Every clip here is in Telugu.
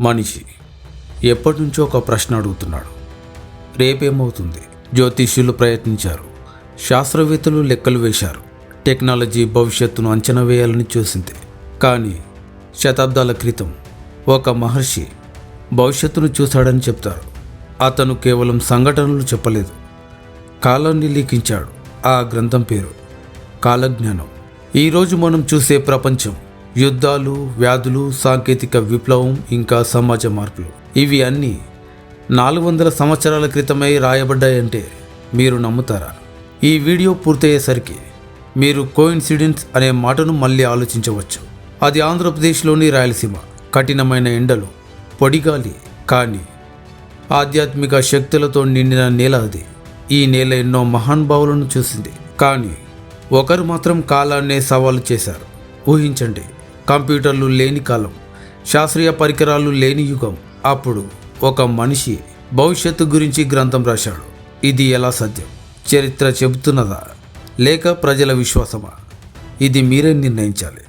మనిషి ఎప్పటి నుంచో ఒక ప్రశ్న అడుగుతున్నాడు. రేపేమవుతుంది? జ్యోతిష్యులు ప్రయత్నించారు. శాస్త్రవేత్తలు లెక్కలు వేశారు. టెక్నాలజీ భవిష్యత్తును అంచనా వేయాలని చూసింది. కానీ శతాబ్దాల క్రితం ఒక మహర్షి భవిష్యత్తును చూశాడని చెప్తారు. అతను కేవలం సంఘటనలు చెప్పలేదు. కాలాన్ని లీకించాడు. ఆ గ్రంథం పేరు కాలజ్ఞానం. ఈరోజు మనం చూసే ప్రపంచం యుద్ధాలు వ్యాధులు సాంకేతిక విప్లవం ఇంకా సమాజ మార్పులు. ఇవి అన్నీ నాలుగు వందల సంవత్సరాల క్రితమై రాయబడ్డాయంటే మీరు నమ్ముతారా? ఈ వీడియో పూర్తయ్యేసరికి మీరు కోయిన్సిడెన్స్ అనే మాటను మళ్ళీ ఆలోచించవచ్చు. అది ఆంధ్రప్రదేశ్లోని రాయలసీమ. కఠినమైన ఎండలు పొడిగాలి కానీ ఆధ్యాత్మిక శక్తులతో నిండిన నేల అది. ఈ నేల ఎన్నో మహానుభావులను చూసింది. కానీ ఒకరు మాత్రం కాలాన్నే సవాలు చేశారు. ఊహించండి కంప్యూటర్లు లేని కాలం శాస్త్రీయ పరికరాలు లేని యుగం. అప్పుడు ఒక మనిషి భవిష్యత్తు గురించి గ్రంథం రాశాడు. ఇది ఎలా సత్యం? చరిత్ర చెబుతున్నదా? లేక ప్రజల విశ్వాసమా? ఇది మీరే నిర్ణయించాలి.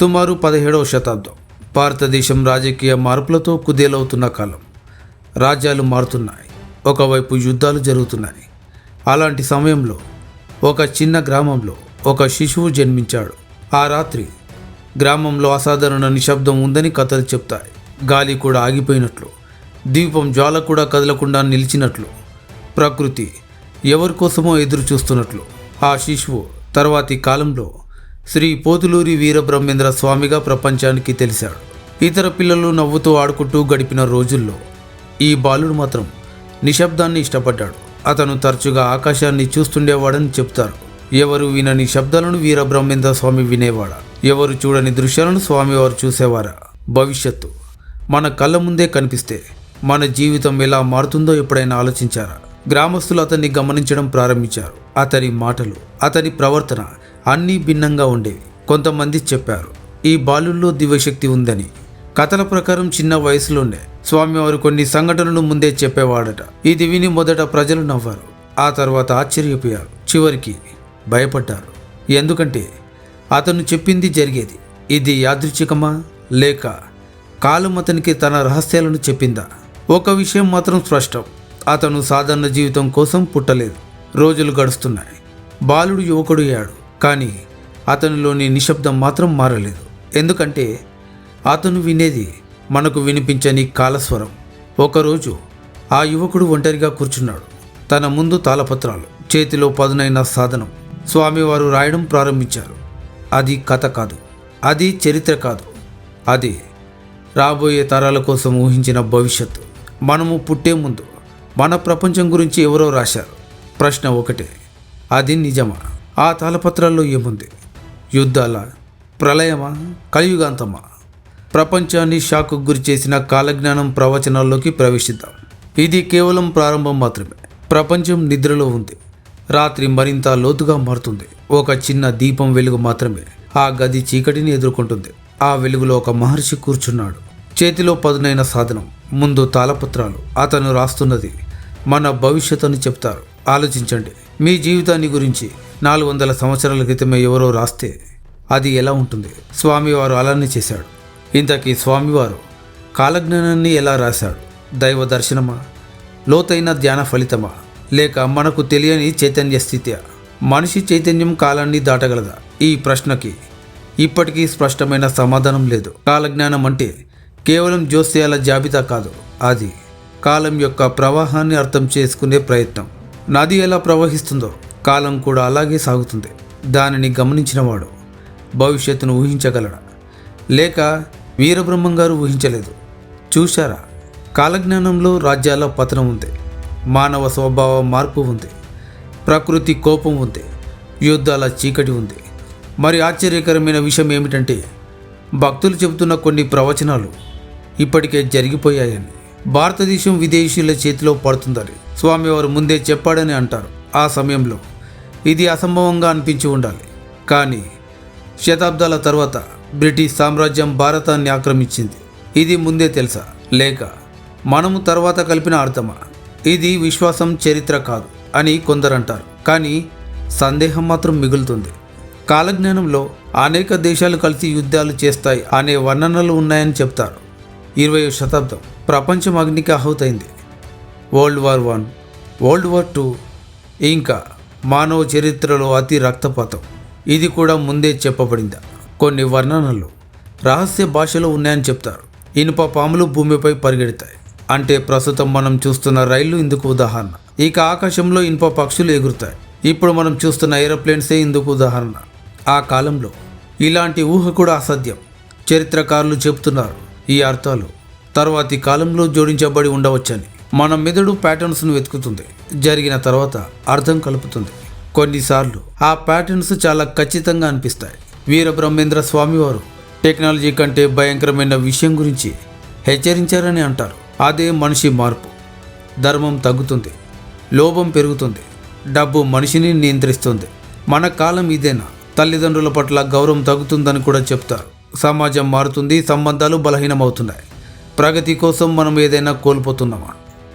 సుమారు పదిహేడవ శతాబ్దం. భారతదేశం రాజకీయ మార్పులతో కుదేలవుతున్న కాలం. రాజ్యాలు మారుతున్నాయి. ఒకవైపు యుద్ధాలు జరుగుతున్నాయి. అలాంటి సమయంలో ఒక చిన్న గ్రామంలో ఒక శిశువు జన్మించాడు. ఆ రాత్రి గ్రామంలో అసాధారణ నిశ్శబ్దం ఉందని కథలు చెప్తాయి. గాలి కూడా ఆగిపోయినట్లు. దీపం జ్వాల కూడా కదలకుండా నిలిచినట్లు. ప్రకృతి ఎవరి కోసమో ఎదురు చూస్తున్నట్లు ఆ శిశువు తర్వాతి కాలంలో శ్రీ పోతులూరి వీరబ్రహ్మేంద్ర స్వామిగా ప్రపంచానికి తెలిశాడు. ఇతర పిల్లలు నవ్వుతూ ఆడుకుంటూ గడిపిన రోజుల్లో ఈ బాలుడు మాత్రం నిశ్శబ్దాన్ని ఇష్టపడ్డాడు. అతను తరచుగా ఆకాశాన్ని చూస్తుండేవాడని చెప్తారు. ఎవరు వినని శబ్దాలను వీరబ్రహ్మేంద్ర స్వామి వినేవాడా? ఎవరు చూడని దృశ్యాలను స్వామివారు చూసేవారా? భవిష్యత్తు. మన కళ్ళ ముందే కనిపిస్తే మన జీవితం ఎలా మారుతుందో ఎప్పుడైనా ఆలోచించారా? గ్రామస్తులు అతన్ని గమనించడం ప్రారంభించారు. అతని మాటలు అతని ప్రవర్తన అన్నీ భిన్నంగా ఉండేవి కొంతమంది చెప్పారు. ఈ బాలుల్లో దివ్యశక్తి ఉందని. కథల ప్రకారం చిన్న వయసులోనే స్వామివారు కొన్ని సంఘటనలు ముందే చెప్పేవాడట. ఇది విని మొదట ప్రజలు నవ్వారు. ఆ తర్వాత ఆశ్చర్యపోయారు. చివరికి భయపడ్డారు. ఎందుకంటే అతను చెప్పింది జరిగేది. ఇది యాదృచ్ఛికమా? లేక కాలం అతనికి తన రహస్యాలను చెప్పిందా? ఒక విషయం మాత్రం స్పష్టం. అతను సాధారణ జీవితం కోసం పుట్టలేదు. రోజులు గడుస్తున్నాయి. బాలుడు యువకుడు అయ్యాడు. కానీ అతనిలోని నిశ్శబ్దం మాత్రం మారలేదు. ఎందుకంటే అతను వినేది మనకు వినిపించని కాలస్వరం. ఒకరోజు ఆ యువకుడు ఒంటరిగా కూర్చున్నాడు. తన ముందు తాళపత్రాలు చేతిలో పదునైన సాధనం స్వామివారు రాయడం ప్రారంభించారు. అది కథ కాదు. అది చరిత్ర కాదు. అది రాబోయే తరాల కోసం ఊహించిన భవిష్యత్తు. మనము పుట్టే ముందు మన ప్రపంచం గురించి ఎవరో రాశారు? ప్రశ్న ఒకటే. అది నిజమా? ఆ తాళపత్రాల్లో ఏముంది? యుద్ధాల? ప్రళయమా? కలియుగాంతమా? ప్రపంచాన్ని షాకు గురి చేసిన కాలజ్ఞానం ప్రవచనాల్లోకి ప్రవేశిద్దాం. ఇది కేవలం ప్రారంభం మాత్రమే. ప్రపంచం నిద్రలో ఉంది. రాత్రి మరింత లోతుగా మారుతుంది. ఒక చిన్న దీపం వెలుగు మాత్రమే ఆ గది చీకటిని ఎదుర్కొంటుంది. ఆ వెలుగులో ఒక మహర్షి కూర్చున్నాడు. చేతిలో పదునైన సాధనం ముందు తాళపత్రాలు. అతను రాస్తున్నది మన భవిష్యత్ అని చెప్తారు. ఆలోచించండి. మీ జీవితాన్ని గురించి నాలుగు వందల సంవత్సరాల క్రితమే ఎవరో రాస్తే అది ఎలా ఉంటుంది? స్వామివారు అలానే చేశాడు. ఇంతకీ స్వామివారు కాలజ్ఞానాన్ని ఎలా రాశాడు? దైవ దర్శనమా? లోతైన ధ్యాన ఫలితమా? లేక మనకు తెలియని చైతన్య స్థితి. మనిషి చైతన్యం కాలాన్ని దాటగలదా? ఈ ప్రశ్నకి ఇప్పటికీ స్పష్టమైన సమాధానం లేదు. కాలజ్ఞానం అంటే కేవలం జోస్యాల జాబితా కాదు. అది కాలం యొక్క ప్రవాహాన్ని అర్థం చేసుకునే ప్రయత్నం. నది ఎలా ప్రవహిస్తుందో కాలం కూడా అలాగే సాగుతుంది. దానిని గమనించినవాడు భవిష్యత్తును ఊహించగలడా? లేక వీరబ్రహ్మం గారు ఊహించలేదు. చూశారా? కాలజ్ఞానంలో రాజ్యాల పతనం ఉంది. మానవ స్వభావ మార్పు ఉంది. ప్రకృతి కోపం ఉంది. యుద్ధాల చీకటి ఉంది. మరి ఆశ్చర్యకరమైన విషయం ఏమిటంటే భక్తులు చెబుతున్న కొన్ని ప్రవచనాలు ఇప్పటికే జరిగిపోయాయని. భారతదేశం విదేశీయుల చేతిలో పడుతుందని స్వామివారు ముందే చెప్పాడని అంటారు. ఆ సమయంలో ఇది అసంభవంగా అనిపించి ఉండాలి. కానీ శతాబ్దాల తర్వాత బ్రిటిష్ సామ్రాజ్యం భారతాన్ని ఆక్రమించింది. ఇది ముందే తెలుసా? లేక మనము తర్వాత కలిపిన అర్థమా? ఇది విశ్వాసం చరిత్ర కాదు అని కొందరంటారు. కానీ సందేహం మాత్రం మిగులుతుంది. కాలజ్ఞానంలో అనేక దేశాలు కలిసి యుద్ధాలు చేస్తాయి అనే వర్ణనలు ఉన్నాయని చెప్తారు. ఇరవయో శతాబ్దం ప్రపంచం అగ్నికి ఆహుతైంది. World war one world war two ఇంకా మానవ చరిత్రలో అతి రక్తపాతం. ఇది కూడా ముందే చెప్పబడింది. కొన్ని వర్ణనలు రహస్య భాషలో ఉన్నాయని చెప్తారు. ఇనుప పాములు భూమిపై పరిగెడతాయి. అంటే ప్రస్తుతం మనం చూస్తున్న రైళ్ళు ఇందుకు ఉదాహరణ. ఇక ఆకాశంలో ఇనుప పక్షులు ఎగురుతాయి. ఇప్పుడు మనం చూస్తున్న ఏరోప్లేన్సే ఇందుకు ఉదాహరణ. ఆ కాలంలో ఇలాంటి ఊహ కూడా అసాధ్యం. చరిత్రకారులు చెప్తున్నారు ఈ అర్థాలు. తర్వాతి కాలంలో జోడించబడి ఉండవచ్చని. మన మెదడు ప్యాటర్న్స్ను వెతుకుతుంది. జరిగిన తర్వాత అర్థం కలుపుతుంది. కొన్నిసార్లు ఆ ప్యాటర్న్స్ చాలా ఖచ్చితంగా అనిపిస్తాయి. వీరబ్రహ్మేంద్ర స్వామివారు టెక్నాలజీ కంటే భయంకరమైన విషయం గురించి హెచ్చరించారని అంటారు. అదే మనిషి మార్పు. ధర్మం తగ్గుతుంది. లోభం పెరుగుతుంది. డబ్బు మనిషిని నియంత్రిస్తుంది. మన కాలం ఇదేనా? తల్లిదండ్రుల పట్ల గౌరవం తగ్గుతుందని కూడా చెప్తారు. సమాజం మారుతుంది సంబంధాలు బలహీనమవుతున్నాయి. ప్రగతి కోసం మనం ఏదైనా కోల్పోతున్నామా?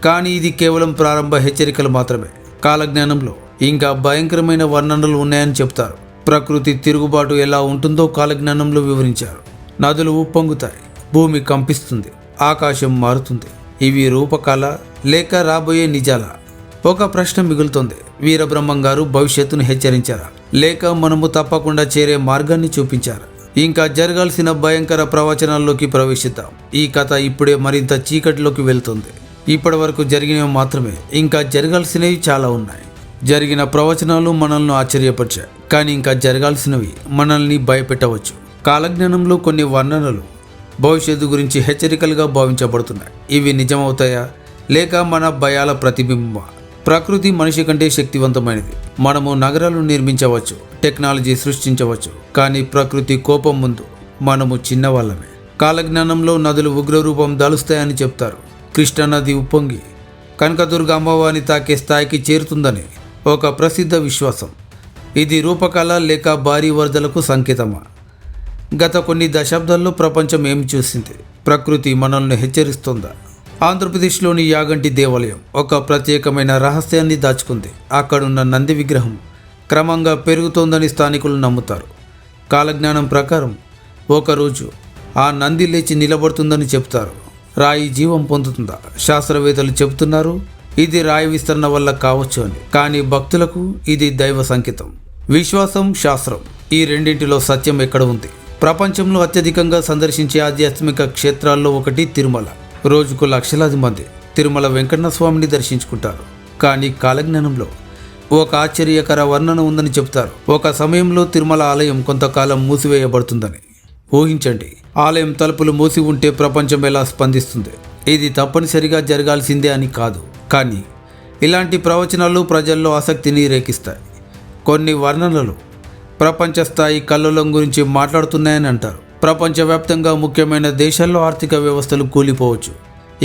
కానీ ఇది కేవలం ప్రారంభ హెచ్చరికలు మాత్రమే. కాలజ్ఞానంలో ఇంకా భయంకరమైన వర్ణనలు ఉన్నాయని చెప్తారు. ప్రకృతి తిరుగుబాటు ఎలా ఉంటుందో కాలజ్ఞానంలో వివరించారు. నదులు ఉప్పొంగుతాయి. భూమి కంపిస్తుంది. ఆకాశం మారుతుంది. ఇవి రూపకాల లేక రాబోయే నిజాల. ఒక ప్రశ్న మిగులుతోంది. వీరబ్రహ్మం గారు భవిష్యత్తును హెచ్చరించారా? లేక మనము తప్పకుండా చేరే మార్గాన్ని చూపించారా? ఇంకా జరగాల్సిన భయంకర ప్రవచనాల్లోకి ప్రవేశిద్దాం. ఈ కథ ఇప్పుడే మరింత చీకటిలోకి వెళ్తుంది. ఇప్పటి వరకు జరిగినవి మాత్రమే. ఇంకా జరగాల్సినవి చాలా ఉన్నాయి. జరిగిన ప్రవచనాలు మనల్ని ఆశ్చర్యపరిచాయి. కానీ ఇంకా జరగాల్సినవి మనల్ని భయపెట్టవచ్చు. కాలజ్ఞానంలో కొన్ని వర్ణనలు భవిష్యత్తు గురించి హెచ్చరికలుగా భావించబడుతున్నాయి. ఇవి నిజమవుతాయా? లేక మన భయాల ప్రతిబింబ ప్రకృతి మనిషి కంటే శక్తివంతమైనది. మనము నగరాలు నిర్మించవచ్చు టెక్నాలజీ సృష్టించవచ్చు కానీ ప్రకృతి కోపం ముందు మనము చిన్నవాళ్ళమే. కాలజ్ఞానంలో నదులు ఉగ్రరూపం దాలుస్తాయని చెప్తారు. కృష్ణానది ఉప్పొంగి కనకదుర్గ అమ్మవారిని తాకే స్థాయికి చేరుతుందని ఒక ప్రసిద్ధ విశ్వాసం. ఇది రూపకళ లేక భారీ వరదలకు సంకేతమా? గత కొన్ని దశాబ్దాల్లో ప్రపంచం ఏం చూసింది? ప్రకృతి మనల్ని హెచ్చరిస్తుందా? ఆంధ్రప్రదేశ్లోని యాగంటి దేవాలయం ఒక ప్రత్యేకమైన రహస్యాన్ని దాచుకుంది. అక్కడున్న నంది విగ్రహం క్రమంగా పెరుగుతోందని స్థానికులు నమ్ముతారు. కాలజ్ఞానం ప్రకారం ఒకరోజు ఆ నంది లేచి నిలబడుతుందని చెప్తారు. రాయి జీవం పొందుతుందా? శాస్త్రవేత్తలు చెబుతున్నారు ఇది రాయి విస్తరణ వల్ల కావచ్చు అని. కానీ భక్తులకు ఇది దైవ సంకేతం. విశ్వాసం శాస్త్రం. ఈ రెండింటిలో సత్యం ఎక్కడ ఉంది? ప్రపంచంలో అత్యధికంగా సందర్శించే ఆధ్యాత్మిక క్షేత్రాల్లో ఒకటి తిరుమల. రోజుకు లక్షలాది మంది తిరుమల వెంకన్న స్వామిని దర్శించుకుంటారు. కానీ కాలజ్ఞానంలో ఒక ఆశ్చర్యకర వర్ణన ఉందని చెప్తారు ఒక సమయంలో తిరుమల ఆలయం కొంతకాలం మూసివేయబడుతుందని. ఊహించండి ఆలయం తలుపులు మూసి ఉంటే ప్రపంచం ఎలా స్పందిస్తుంది? ఇది తప్పనిసరిగా జరగాల్సిందే అని కాదు. కానీ ఇలాంటి ప్రవచనాలు ప్రజల్లో ఆసక్తిని రేకిస్తాయి. కొన్ని వర్ణనలు ప్రపంచ స్థాయి కల్లోలం గురించి మాట్లాడుతున్నాయని అంటారు. ప్రపంచవ్యాప్తంగా ముఖ్యమైన దేశాల్లో ఆర్థిక వ్యవస్థలు కూలిపోవచ్చు.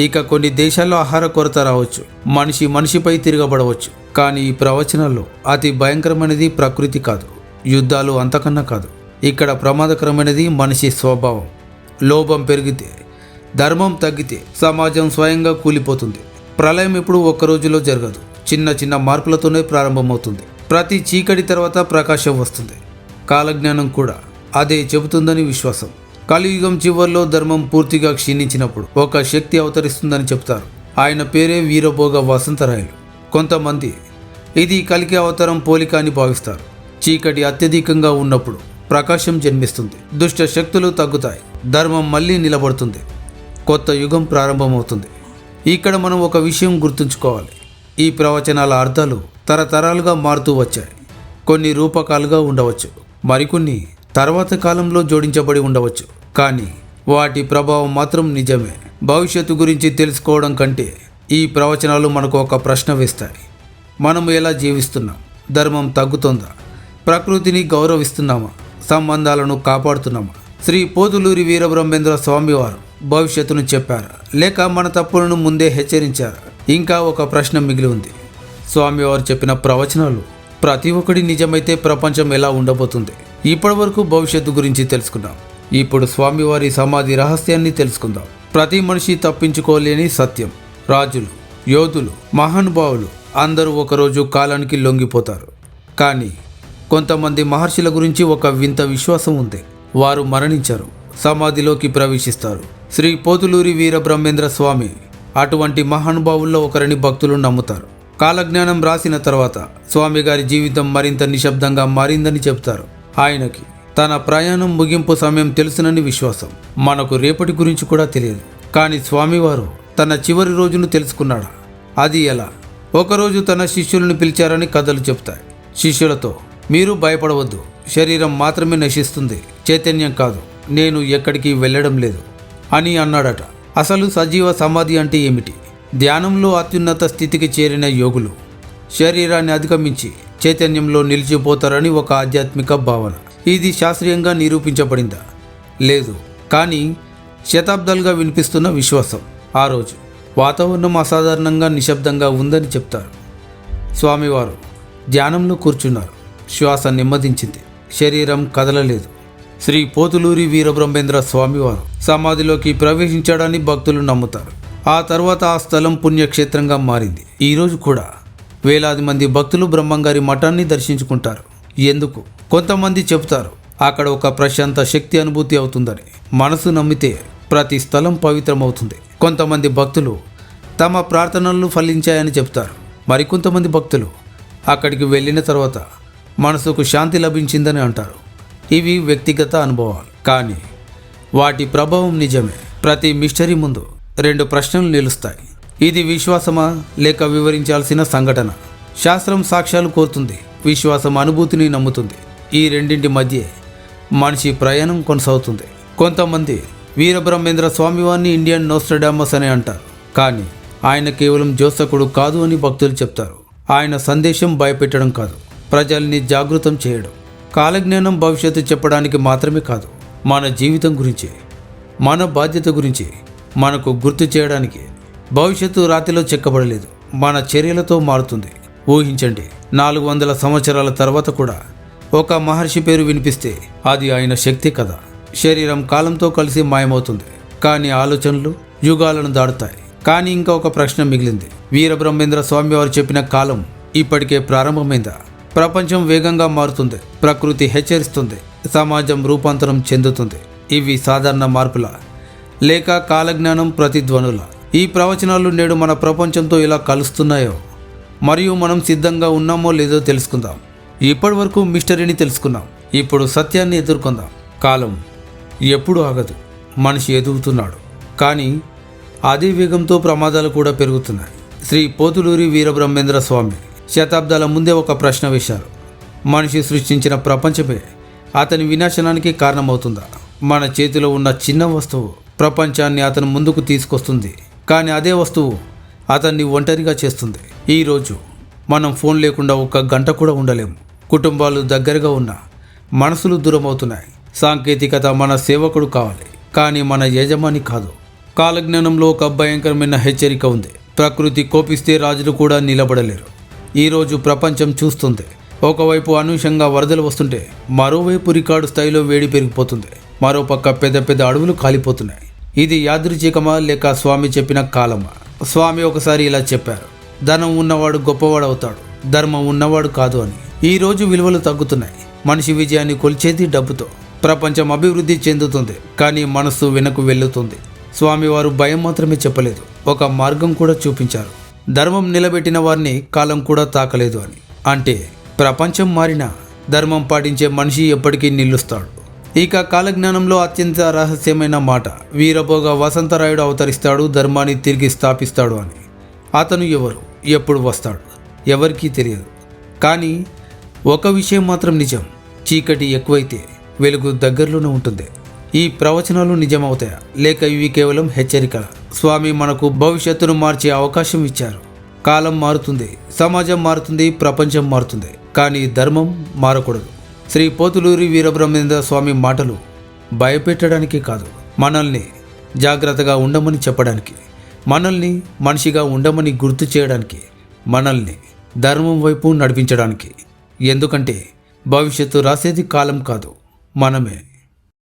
ఇక కొన్ని దేశాల్లో ఆహార కొరత రావచ్చు. మనిషి మనిషిపై తిరగబడవచ్చు. కానీ ఈ ప్రవచనాల్లో అతి భయంకరమైనది ప్రకృతి కాదు. యుద్ధాలు అంతకన్నా కాదు. ఇక్కడ ప్రమాదకరమైనది మనిషి స్వభావం. లోభం పెరిగితే ధర్మం తగ్గితే సమాజం స్వయంగా కూలిపోతుంది. ప్రళయం ఇప్పుడు ఒక్క రోజులో జరగదు. చిన్న చిన్న మార్పులతోనే ప్రారంభమవుతుంది. ప్రతి చీకటి తర్వాత ప్రకాశం వస్తుంది. కాలజ్ఞానం కూడా అదే చెబుతుందని విశ్వాసం. కలియుగం చివరిలో ధర్మం పూర్తిగా క్షీణించినప్పుడు ఒక శక్తి అవతరిస్తుందని చెప్తారు ఆయన పేరే వీరభోగ వసంతరాయలు. కొంతమంది ఇది కలికి అవతారం పోలిక అని భావిస్తారు. చీకటి అత్యధికంగా ఉన్నప్పుడు ప్రకాశం జన్మిస్తుంది. దుష్ట శక్తులు తగ్గుతాయి. ధర్మం మళ్ళీ నిలబడుతుంది. కొత్త యుగం ప్రారంభమవుతుంది. ఇక్కడ మనం ఒక విషయం గుర్తుంచుకోవాలి. ఈ ప్రవచనాల అర్థాలు తరతరాలుగా మారుతూ వచ్చాయి. కొన్ని రూపకాలుగా ఉండవచ్చు. మరికొన్ని తర్వాత కాలంలో జోడించబడి ఉండవచ్చు. కానీ వాటి ప్రభావం మాత్రం నిజమే. భవిష్యత్తు గురించి తెలుసుకోవడం కంటే ఈ ప్రవచనాలు మనకు ఒక ప్రశ్న వేస్తాయి. మనము ఎలా జీవిస్తున్నాం? ధర్మం తగ్గుతుందా? ప్రకృతిని గౌరవిస్తున్నామా? సంబంధాలను కాపాడుతున్నామా? శ్రీ పోతులూరి వీరబ్రహ్మేంద్ర స్వామివారు భవిష్యత్తును చెప్పారా? లేక మన తప్పులను ముందే హెచ్చరించారా? ఇంకా ఒక ప్రశ్న మిగిలి ఉంది. స్వామివారు చెప్పిన ప్రవచనాలు ప్రతి ఒక్కడి నిజమైతే ప్రపంచం ఎలా ఉండబోతుంది? ఇప్పటివరకు భవిష్యత్తు గురించి తెలుసుకున్నాం ఇప్పుడు స్వామివారి సమాధి రహస్యాన్ని తెలుసుకుందాం. ప్రతి మనిషి తప్పించుకోలేని సత్యం. రాజులు యోధులు మహానుభావులు అందరూ ఒకరోజు కాలానికి లొంగిపోతారు. కానీ కొంతమంది మహర్షుల గురించి ఒక వింత విశ్వాసం ఉంది. వారు మరణించారు సమాధిలోకి ప్రవేశిస్తారు. శ్రీ పోతులూరి వీర బ్రహ్మేంద్ర స్వామి అటువంటి మహానుభావుల్లో ఒకరిని భక్తులు నమ్ముతారు. కాలజ్ఞానం రాసిన తర్వాత స్వామి గారి జీవితం మరింత నిశ్శబ్దంగా మారిందని చెప్తారు. ఆయనకి తన ప్రయాణం ముగింపు సమయం తెలుసునని విశ్వాసం. మనకు రేపటి గురించి కూడా తెలియదు. కానీ స్వామివారు తన చివరి రోజును తెలుసుకున్నాడా? అది ఎలా? ఒకరోజు తన శిష్యులను పిలిచారని కథలు చెప్తాయి. శిష్యులతో మీరు భయపడవద్దు. శరీరం మాత్రమే నశిస్తుంది. చైతన్యం కాదు. నేను ఎక్కడికి వెళ్ళడం లేదు అని అన్నాడట. అసలు సజీవ సమాధి అంటే ఏమిటి? ధ్యానంలో అత్యున్నత స్థితికి చేరిన యోగులు శరీరాన్ని అధిగమించి చైతన్యంలో నిలిచిపోతారని ఒక ఆధ్యాత్మిక భావన. ఇది శాస్త్రీయంగా నిరూపించబడిందా? లేదు. కానీ శతాబ్దాలుగా వినిపిస్తున్న విశ్వాసం. ఆ రోజు వాతావరణం అసాధారణంగా నిశ్శబ్దంగా ఉందని చెప్తారు. స్వామివారు ధ్యానంలో కూర్చున్నారు. శ్వాస నెమ్మదించింది. శరీరం కదలలేదు. శ్రీ పోతులూరి వీరబ్రహ్మేంద్ర స్వామివారు సమాధిలోకి ప్రవేశించాడని భక్తులు నమ్ముతారు. ఆ తర్వాత ఆ స్థలం పుణ్యక్షేత్రంగా మారింది. ఈరోజు కూడా వేలాది మంది భక్తులు బ్రహ్మంగారి మఠాన్ని దర్శించుకుంటారు. ఎందుకు? కొంతమంది చెబుతారు అక్కడ ఒక ప్రశాంత శక్తి అనుభూతి అవుతుందని. మనసు నమ్మితే ప్రతి స్థలం పవిత్రమవుతుంది. కొంతమంది భక్తులు తమ ప్రార్థనలు ఫలించాయని చెప్తారు మరికొంతమంది భక్తులు అక్కడికి వెళ్ళిన తర్వాత మనసుకు శాంతి లభించిందని అంటారు. ఇవి వ్యక్తిగత అనుభవాలు. కానీ వాటి ప్రభావం నిజమే. ప్రతి మిస్టరీ ముందు రెండు ప్రశ్నలు నిలుస్తాయి. ఇది విశ్వాసమా లేక వివరించాల్సిన సంఘటన? శాస్త్రం సాక్ష్యాలు కోరుతుంది. విశ్వాసం అనుభూతిని నమ్ముతుంది. ఈ రెండింటి మధ్య మనిషి ప్రయాణం కొనసాగుతుంది. కొంతమంది వీరబ్రహ్మేంద్ర స్వామివారిని ఇండియన్ నోస్ట్రడామస్ అని అంటారు. కానీ ఆయన కేవలం జోసకుడు కాదు అని భక్తులు చెప్తారు. ఆయన సందేశం భయపెట్టడం కాదు. ప్రజల్ని జాగృతం చేయడం. కాలజ్ఞానం భవిష్యత్తు చెప్పడానికి మాత్రమే కాదు. మన జీవితం గురించి మన బాధ్యత గురించి మనకు గుర్తు చేయడానికి భవిష్యత్తు రాతిలో చెక్కబడలేదు. మన చర్యలతో మారుతుంది. ఊహించండి నాలుగు వందల సంవత్సరాల తర్వాత కూడా ఒక మహర్షి పేరు వినిపిస్తే అది ఆయన శక్తి కథ. శరీరం కాలంతో కలిసి మాయమవుతుంది. కానీ ఆలోచనలు యుగాలను దాడుతాయి కానీ ఇంకా ఒక ప్రశ్న మిగిలింది. వీరబ్రహ్మేంద్ర స్వామి వారు చెప్పిన కాలం ఇప్పటికే ప్రారంభమైందా? ప్రపంచం వేగంగా మారుతుంది. ప్రకృతి హెచ్చరిస్తుంది. సమాజం రూపాంతరం చెందుతుంది. ఇవి సాధారణ మార్పుల? లేక కాలజ్ఞానం ప్రతిధ్వనుల ఈ ప్రవచనాలు నేడు మన ప్రపంచంతో ఎలా కలుస్తున్నాయో మరియు మనం సిద్ధంగా ఉన్నామో లేదో తెలుసుకుందాం. ఇప్పటి వరకు మిస్టరీని తెలుసుకున్నాం. ఇప్పుడు సత్యాన్ని ఎదుర్కొందాం. కాలం ఎప్పుడు ఆగదు. మనిషి ఎదుగుతున్నాడు. కానీ అదే వేగంతో ప్రమాదాలు కూడా పెరుగుతున్నాయి. శ్రీ పోతులూరి వీరబ్రహ్మేంద్ర స్వామి శతాబ్దాల ముందే ఒక ప్రశ్న వేశారు. మనిషి సృష్టించిన ప్రపంచమే అతని వినాశనానికి కారణమవుతుందా? మన చేతిలో ఉన్న చిన్న వస్తువు ప్రపంచాన్ని అతను ముందుకు తీసుకొస్తుంది. కానీ అదే వస్తువు అతన్ని ఒంటరిగా చేస్తుంది. ఈరోజు మనం ఫోన్ లేకుండా ఒక్క గంట కూడా ఉండలేము. కుటుంబాలు దగ్గరగా ఉన్న మనసులు దూరమవుతున్నాయి. సాంకేతికత మన సేవకుడు కావాలి. కానీ మన యజమాని కాదు. కాలజ్ఞానంలో ఒక భయంకరమైన హెచ్చరిక ఉంది. ప్రకృతి కోపిస్తే రాజులు కూడా నిలబడలేరు. ఈరోజు ప్రపంచం చూస్తుంది. ఒకవైపు అనూషంగా వరదలు వస్తుంటే మరోవైపు రికార్డు స్థాయిలో వేడి పెరిగిపోతుంది. మరోపక్క పెద్ద పెద్ద అడవులు కాలిపోతున్నాయి. ఇది యాదృచ్ఛికమా లేక స్వామి చెప్పిన కాలమా? స్వామి ఒకసారి ఇలా చెప్పారు. ధనం ఉన్నవాడు గొప్పవాడు అవుతాడు ధర్మం ఉన్నవాడు కాదు అని. ఈ రోజు విలువలు తగ్గుతున్నాయి. మనిషి విజయాన్ని కొలిచేది డబ్బుతో. ప్రపంచం అభివృద్ధి చెందుతుంది. కానీ మనస్సు వెనక్కు వెళ్ళుతుంది. స్వామివారు భయం మాత్రమే చెప్పలేదు. ఒక మార్గం కూడా చూపించారు. ధర్మం నిలబెట్టిన వారిని కాలం కూడా తాకలేదు అని. అంటే ప్రపంచం మారినా ధర్మం పాటించే మనిషి ఎప్పటికీ నిలుస్తాడు. ఇక కాలజ్ఞానంలో అత్యంత రహస్యమైన మాట వీరభోగ వసంతరాయుడు అవతరిస్తాడు ధర్మాన్ని తిరిగి స్థాపిస్తాడు అని. అతను ఎవరు? ఎప్పుడు వస్తాడు? ఎవరికీ తెలియదు. కానీ ఒక విషయం మాత్రం నిజం చీకటి ఎక్కువైతే వెలుగు దగ్గరలోనే ఉంటుంది. ఈ ప్రవచనాలు నిజమవుతాయా? లేక ఇవి కేవలం హెచ్చరికల? స్వామి మనకు భవిష్యత్తును మార్చే అవకాశం ఇచ్చారు. కాలం మారుతుంది సమాజం మారుతుంది ప్రపంచం మారుతుంది. కానీ ధర్మం మారకూడదు. శ్రీ పోతులూరి వీరబ్రహ్మేంద్ర స్వామి మాటలు భయపెట్టడానికి కాదు మనల్ని జాగ్రత్తగా ఉండమని చెప్పడానికి మనల్ని మనిషిగా ఉండమని గుర్తు చేయడానికి మనల్ని ధర్మం వైపు నడిపించడానికి. ఎందుకంటే భవిష్యత్తు రాసేది కాలం కాదు మనమే